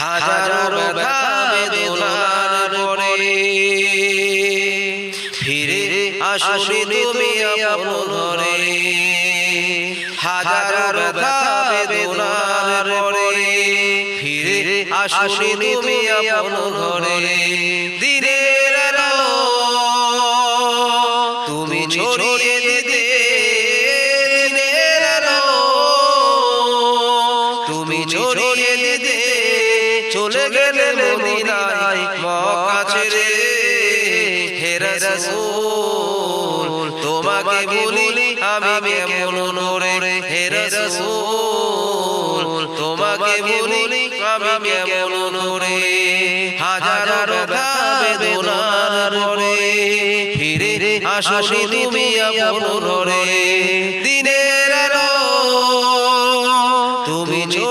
হাজারো ফিরে তুমি হাজারো ফিরে তুমি দিনের আলো তুমি ছড়িয়ে দিতে তুমি ছড়িয়ে দিতে চলে গেলে মদিনায় মক্কা ছেড়ে হে রাসূল তোমাকে বলি আমি কেমন নরে হে রাসূল তোমাকে বলি আমি কেমন নরে হাজারো বেদনার পরে ফিরে আসো তুমি আপন ঘরে দিনের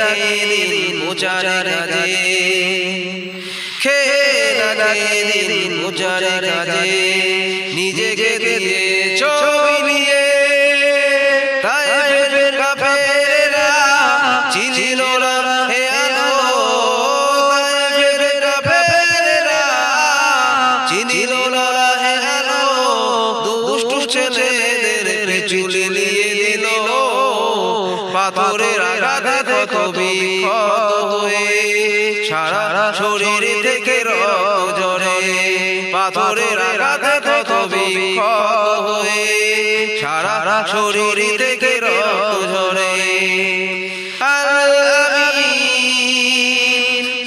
লাগে দিন মুচারে কাজে। খে লাগে দিন মুচারে কাজে নিজেকে দিয়ে ছবি নিয়ে না, হে আলো তাই ফের কাফেরা না, হে আলো দুষ্টু ছেলেদের পাথরের কত বিক্ষত হয়ে, সারা শরীর থেকে পাথরের আঘাতে কত বিক্ষত সারা শরীর থেকে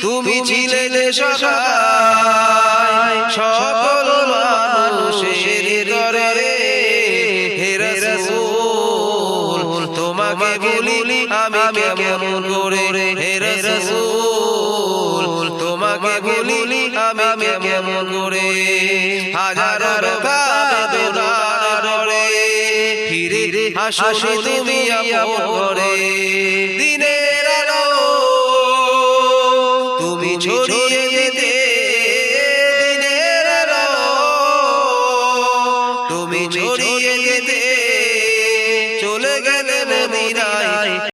তুমি ছিলে সহায় তোমাকে বলি আমি কেমন করে হে রসুল? তোমাকে বলি আমি কেমন করে হাজার ফিরে হাসো তুমি আপন করে দিনের আলো তুমি ছড়িয়ে দিতে দিনের আলো তুমি ছড়িয়ে দিতে চলে গেলেন মদিনায়।